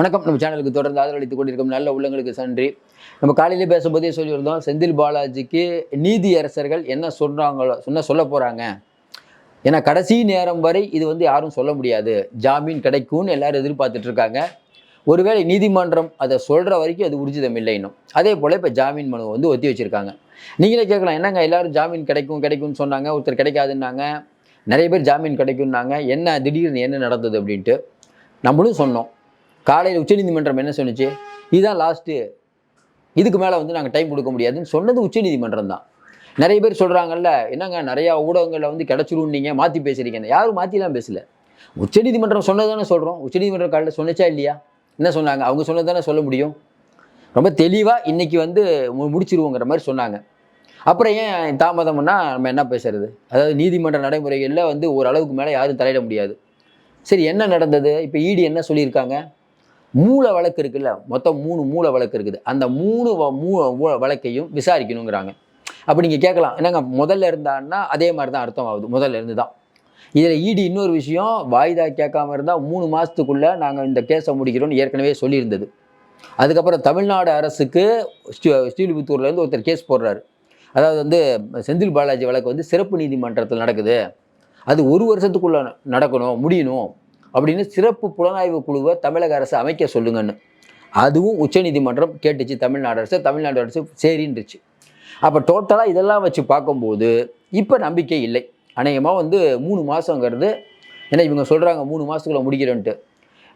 வணக்கம். நம்ம சேனலுக்கு தொடர்ந்து ஆதரவளித்துக் கொண்டிருக்கும் நல்ல உள்ளங்களுக்கு நன்றி. நம்ம காலையிலே பேசும்போதே சொல்லியிருந்தோம் செந்தில் பாலாஜிக்கு நீதி அரசர்கள் என்ன சொல்கிறாங்களோ சொன்ன சொல்ல போகிறாங்க ஏன்னா கடைசி நேரம் வரை இது வந்து யாரும் சொல்ல முடியாது. ஜாமீன் கிடைக்கும்னு எல்லாரும் எதிர்பார்த்துட்டு இருக்காங்க. ஒருவேளை நீதிமன்றம் அதை சொல்கிற வரைக்கும் அது உறுதிதம் இல்லை இன்னும். அதே போல் இப்போ ஜாமீன் மனு வந்து ஒத்தி வச்சுருக்காங்க. நீங்களே கேட்கலாம் என்னங்க எல்லாரும் ஜாமீன் கிடைக்கும் கிடைக்கும்னு சொன்னாங்க ஒருத்தர் கிடைக்காதுன்னாங்க நிறைய பேர் ஜாமீன் கிடைக்கும்னாங்க என்ன திடீர்னு என்ன நடந்தது அப்படின்ட்டு நம்மளும் சொன்னோம். காலையில் உச்சநீதிமன்றம் என்ன சொன்னுச்சு? இதுதான் லாஸ்ட்டு இதுக்கு மேலே வந்து நாங்கள் டைம் கொடுக்க முடியாதுன்னு சொன்னது உச்சநீதிமன்றம் தான். நிறைய பேர் சொல்கிறாங்கல்ல என்னங்க நிறையா ஊடகங்களில் வந்து கிடச்சிரும் நீங்கள் மாற்றி பேசுகிறீங்க யாரும் மாற்றிலாம் பேசல. உச்சநீதிமன்றம் சொன்னது தானே சொல்கிறோம் உச்சநீதிமன்றம் காலையில் சொன்னச்சா இல்லையா? என்ன சொன்னாங்க? அவங்க சொன்னது தானே சொல்ல முடியும்? ரொம்ப தெளிவாக இன்றைக்கி வந்து மு- முடிச்சிருவோங்கிற மாதிரி சொன்னாங்க. அப்புறம் ஏன் தாமதம்னா நம்ம என்ன பேசுறது? அதாவது நீதிமன்ற நடைமுறைகளில் வந்து ஓரளவுக்கு மேலே யாரும் தலையிட முடியாது. சரி என்ன நடந்தது? இப்போ இடி என்ன சொல்லியிருக்காங்க? மூல வழக்கு இருக்குல்ல மொத்தம் மூணு மூல வழக்கு இருக்குது. அந்த மூணு வ- மூ மூ- வழக்கையும் விசாரிக்கணுங்கிறாங்க. அப்போ நீங்கள் கேட்கலாம் என்னங்க முதல்ல இருந்தான்னா அதே மாதிரி தான் அர்த்தம் ஆகுது முதல்ல இருந்து தான். இதில் ஈடு இன்னொரு விஷயம் வாய்தா கேட்காம இருந்தால் மூணு மாதத்துக்குள்ளே நாங்கள் இந்த கேஸை முடிக்கிறோம்னு ஏற்கனவே சொல்லியிருந்தது. அதுக்கப்புறம் தமிழ்நாடு அரசுக்கு ஸ்ரீ ஒருத்தர் கேஸ் போடுறாரு. அதாவது வந்து செந்தில் பாலாஜி வழக்கு வந்து சிறப்பு நீதிமன்றத்தில் நடக்குது. அது ஒரு வருஷத்துக்குள்ளே நடக்கணும் முடியணும். அப்படின்னு சிறப்பு புலனாய்வு குழுவை தமிழக அரசு அமைக்க சொல்லுங்கன்னு. அதுவும் உச்சநீதிமன்றம் கேட்டுச்சு தமிழ்நாடு அரசு தமிழ்நாடு அரசு சரின்றுச்சு. அப்போ டோட்டலாக இதெல்லாம் வச்சு பார்க்கும்போது இப்போ நம்பிக்கை இல்லை. அநேகமாக வந்து மூணு மாதங்கிறது ஏன்னா இவங்க சொல்கிறாங்க மூணு மாதத்துக்குள்ள முடிக்கிறோன்ட்டு.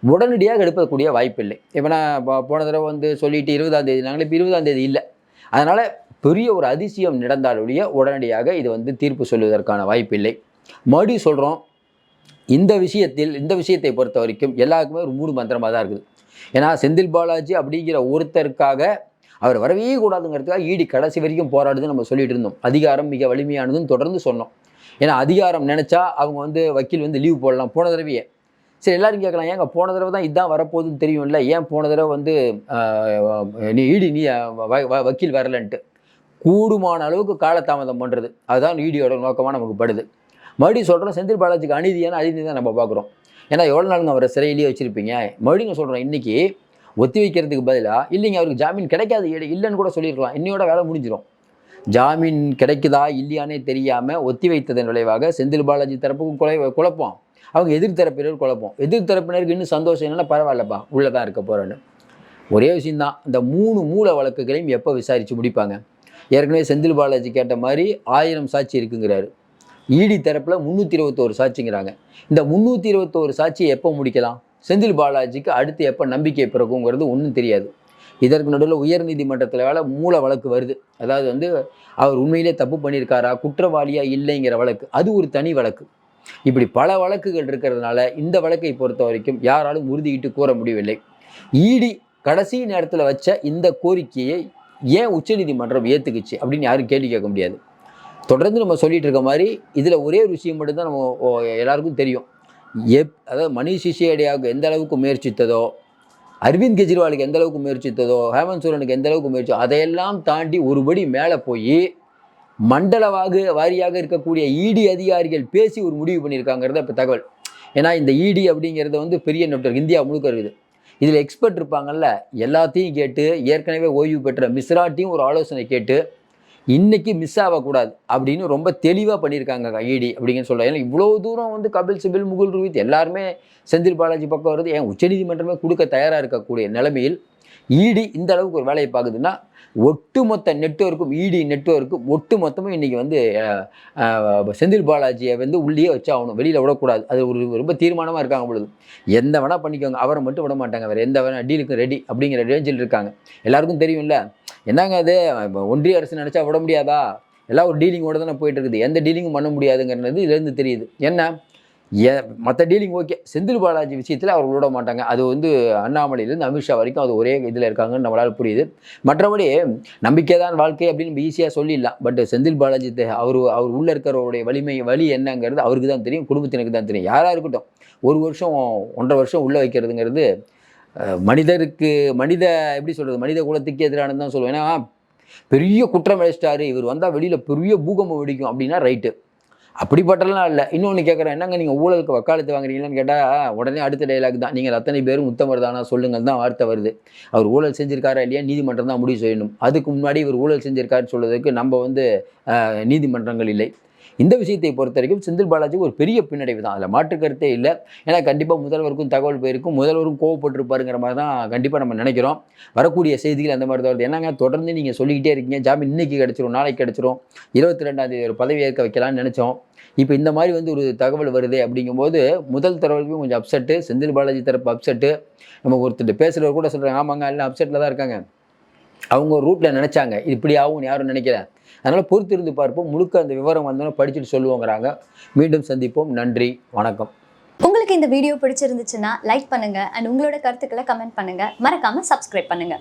உடனடியாக எடுக்கக்கூடிய வாய்ப்பில்லை இப்போ நான் போன தடவை வந்து சொல்லிட்டு இருபதாம் தேதி நாங்களே இப்போ இருபதாம் தேதி இல்லை. அதனால் பெரிய ஒரு அதிசயம் நடந்தாலுடைய உடனடியாக இது வந்து தீர்ப்பு சொல்வதற்கான வாய்ப்பில்லை மறுபடியும் சொல்கிறோம் இந்த விஷயத்தில் இந்த விஷயத்தை பொறுத்த வரைக்கும் எல்லாருக்குமே ஒரு மூடு மந்திரமாக தான் இருக்குது. ஏன்னா செந்தில் பாலாஜி அப்படிங்கிற ஒருத்தருக்காக அவர் வரவே கூடாதுங்கிறதுக்காக ஈடி கடைசி வரைக்கும் போராடுதுன்னு நம்ம சொல்லிட்டு இருந்தோம். அதிகாரம் மிக வலிமையானதுன்னு தொடர்ந்து சொன்னோம். ஏன்னா அதிகாரம் நினச்சா அவங்க வந்து வக்கீல் வந்து லீவ் போடலாம் போன தடவையே. சரி எல்லாரும் கேட்கலாம் ஏங்க போன தடவை தான் இதுதான் வரப்போகுதுன்னு தெரியும்ல? ஏன் போன தடவை வந்து நீ ஈடி நீ வ- வ- வக்கீல் வரலன்ட்டு. கூடுமான அளவுக்கு காலதாமதம் பண்ணுறது அதுதான் ஈடியோட நோக்கமாக நமக்கு படுது. மறுபடியும் சொல்கிறோம் செந்தில் பாலாஜிக்கு அநீதியான அநீதி தான் நம்ம பார்க்குறோம். ஏன்னா எவ்வளோ நாளுங்க அவரை சிறையிலேயே வச்சுருப்பீங்க? மறுபடியும் சொல்கிறோம் இன்றைக்கி ஒத்தி வைக்கிறதுக்கு பதிலாக இல்லைங்க அவருக்கு ஜாமீன் கிடைக்காது இல்லைன்னு கூட சொல்லியிருக்கலாம். இன்னையோட வேலை முடிஞ்சிடும் ஜாமீன் கிடைக்குதா இல்லையானே தெரியாமல் ஒத்தி வைத்ததன் விளைவாக செந்தில் பாலாஜி தரப்புக்கும் குலை குழப்பம். அவங்க எதிர்த்தரப்பினர் குழப்பம். எதிர்த்தரப்பினருக்கு இன்னும் சந்தோஷம் என்னன்னா பரவாயில்லப்பா உள்ளே தான் இருக்க போகிறேன்னு ஒரே விஷயந்தான் இந்த மூணு மூல வழக்குகளையும் எப்போ விசாரித்து முடிப்பாங்க? ஏற்கனவே செந்தில் பாலாஜி கேட்ட மாதிரி ஆயிரம் சாட்சி இருக்குங்கிறாரு. இடி தரப்பில் முந்நூற்றி இருபத்தோரு சாட்சிங்கிறாங்க. இந்த முந்நூற்றி இருபத்தோரு சாட்சியை எப்போ முடிக்கலாம்? செந்தில் பாலாஜிக்கு அடுத்து எப்போ நம்பிக்கை பிறக்குங்கிறது ஒன்றும் தெரியாது. இதற்கு நடுவில் உயர்நீதிமன்றத்தில் வேலை மூல வழக்கு வருது. அதாவது வந்து அவர் உண்மையிலே தப்பு பண்ணியிருக்காரா? குற்றவாளியா இல்லைங்கிற வழக்கு. அது ஒரு தனி வழக்கு. இப்படி பல வழக்குகள் இருக்கிறதுனால இந்த வழக்கை பொறுத்த வரைக்கும் யாராலும் உறுதியிட்டு கூற முடியவில்லை. இடி கடைசி நேரத்தில் வச்ச இந்த கோரிக்கையை ஏன் உச்சநீதிமன்றம் ஏற்றுக்குச்சு அப்படின்னு யாரும் கேள்வி கேட்க முடியாது. தொடர்ந்து நம்ம சொல்லிட்டு இருக்க மாதிரி இதில் ஒரே ஒரு விஷயம் மட்டும்தான் நம்ம ஓ, எல்லாருக்கும் தெரியும். எப் அதாவது மணிஷ் சிசோடியாவுக்கு எந்த அளவுக்கு முயற்சித்ததோ அரவிந்த் கெஜ்ரிவாலுக்கு எந்த அளவுக்கு முயற்சித்ததோ ஹேமந்த் சோரனுக்கு எந்த அளவுக்கு முயற்சி அதையெல்லாம் தாண்டி ஒருபடி மேலே போய் மண்டலவாக வாரியாக இருக்கக்கூடிய இடி அதிகாரிகள் பேசி ஒரு முடிவு பண்ணியிருக்காங்கிறத இப்போ தகவல். ஏன்னா இந்த இடி அப்படிங்கிறது வந்து பெரிய நெட்வொர்க் இந்தியா முழுக்க இருக்குது. இதில் எக்ஸ்பர்ட் இருப்பாங்கல்ல எல்லாத்தையும் கேட்டு ஏற்கனவே ஓய்வு பெற்ற மிஸ்ராட்டையும் ஒரு ஆலோசனை கேட்டு இன்னைக்கு மிஸ் ஆகக்கூடாது அப்படின்னு ரொம்ப தெளிவாக பண்ணியிருக்காங்க ஐடி அப்படின்னு சொல்ல ஏன்னா இவ்வளோ தூரம் வந்து கபில் சிபில் முகுல் ரோஹித் எல்லாருமே செந்தில் பாலாஜி பக்கம் வருது. ஏன் உச்சநீதிமன்றமே கொடுக்க தயாராக இருக்கக்கூடிய நிலைமையில் இடி இந்த அளவுக்கு ஒரு வேலையை பார்க்குதுன்னா ஒட்டுமொத்த நெட்வொர்க்கும் இடி நெட்வொர்க்கும் ஒட்டு மொத்தமும் இன்றைக்கி வந்து செந்தில் பாலாஜியை வந்து உள்ளே வச்சாகணும். வெளியில் விடக்கூடாது. அது ஒரு ரொம்ப தீர்மானமாக இருக்காங்க பொழுது. எந்த வேணால் பண்ணிக்கோங்க. அவரை மட்டும் விட மாட்டாங்க. வேறு எந்த வேணால் டீலுக்கும் ரெடி அப்படிங்கிற ரேஞ்சில் இருக்காங்க. எல்லாருக்கும் தெரியும்ல. என்னங்க அது? ஒன்றிய அரசு நினச்சா விட முடியாதா? எல்லாம் ஒரு டீலிங்கோட தானே போயிட்டு இருக்குது. எந்த டீலிங்கும் பண்ண முடியாதுங்கிறது இதுலேருந்து தெரியுது. என்ன? ஏ மற்ற டீலிங் ஓகே செந்தில் பாலாஜி விஷயத்தில் அவர் விட மாட்டாங்க. அது வந்து அண்ணாமலையிலேருந்து அமித்ஷா வரைக்கும் அது ஒரே இதில் இருக்காங்கன்னு நம்மளால் புரியுது. மற்றபடி நம்பிக்கை தான் வாழ்க்கை அப்படின்னு ஈஸியாக சொல்லிடலாம். பட் செந்தில் பாலாஜி அவர் அவர் உள்ளே இருக்கிறவருடைய வலிமை வலி என்னங்கிறது அவருக்கு தான் தெரியும் குடும்பத்தினருக்கு தான் தெரியும். யாராக இருக்கட்டும் ஒரு வருஷம் ஒன்றரை வருஷம் உள்ளே வைக்கிறதுங்கிறது மனிதருக்கு மனித எப்படி சொல்கிறது மனித குலத்துக்கு எதிரானது தான் சொல்லுவேன். ஏன்னா பெரிய குற்றம் அழைச்சிட்டாரு. இவர் வந்தால் வெளியில் பெரிய பூகம்பம் வெடிக்கும் அப்படின்னா ரைட்டு அப்படிப்பட்டலாம் இல்லை. இன்னொன்று கேட்குறேன் என்னங்க நீங்கள் ஊழலுக்கு வக்காலத்து வாங்குறீங்களான்னு கேட்டால் உடனே அடுத்த டைலாக் தான். நீங்கள் அத்தனை பேரும் உத்தமர் தானா சொல்லுங்கள் தான் வார்த்தை வருது. அவர் ஊழல் செஞ்சிருக்காரா இல்லையா? நீதிமன்றம் தான் முடிவு செய்யணும். அதுக்கு முன்னாடி இவர் ஊழல் செஞ்சிருக்காருன்னு சொல்றதுக்கு நம்ம வந்து நீதிமன்றங்கள் இல்லை. இந்த விஷயத்தை பொறுத்த வரைக்கும் செந்தில் பாலாஜிக்கு ஒரு பெரிய பின்னடைவு தான். அதில் மாற்று கருத்தே இல்லை. ஏன்னா கண்டிப்பாக முதல்வருக்கும் தகவல் போயிருக்கும். முதல்வரும் கோவப்பட்டிருப்பாருங்கிற மாதிரி தான் கண்டிப்பாக நம்ம நினைக்கிறோம். வரக்கூடிய செய்திகள் அந்த மாதிரி தான் வருது. என்னங்க தொடர்ந்து நீங்கள் சொல்லிக்கிட்டே இருக்கீங்க. ஜாமீன் இன்னைக்கு கிடச்சிரும் நாளைக்கு கிடச்சிரும். இருபத்தி ரெண்டாம் தேதி ஒரு பதவி ஏற்க வைக்கலாம்னு நினச்சோம். இப்போ இந்த மாதிரி வந்து ஒரு தகவல் வருது அப்படிங்கும்போது முதல் தகவலுக்கும் கொஞ்சம் அப்செட்டு செந்தில் பாலாஜி தரப்பு அப்செட்டு நம்ம ஒருத்தர் பேசுகிறவர் கூட சொல்கிறாங்க ஆமாங்க எல்லாம் அப்செட்டில் தான் இருக்காங்க. அவங்க ஒரு ரூட்டில் நினச்சாங்க. இது இப்படி ஆகும்னு யாரும் நினைக்கல. அதனால் பொறுத்திருந்து பார்ப்போம். முழுக்க அந்த விவரம் வந்தோன்னே படிச்சுட்டு சொல்லுவோங்கிறாங்க. மீண்டும் சந்திப்போம். நன்றி. வணக்கம். உங்களுக்கு இந்த வீடியோ பிடிச்சிருந்துச்சுன்னா லைக் பண்ணுங்க. அண்ட் உங்களோட கருத்துக்களை கமெண்ட் பண்ணுங்கள் மறக்காமல் சப்ஸ்கிரைப் பண்ணுங்கள்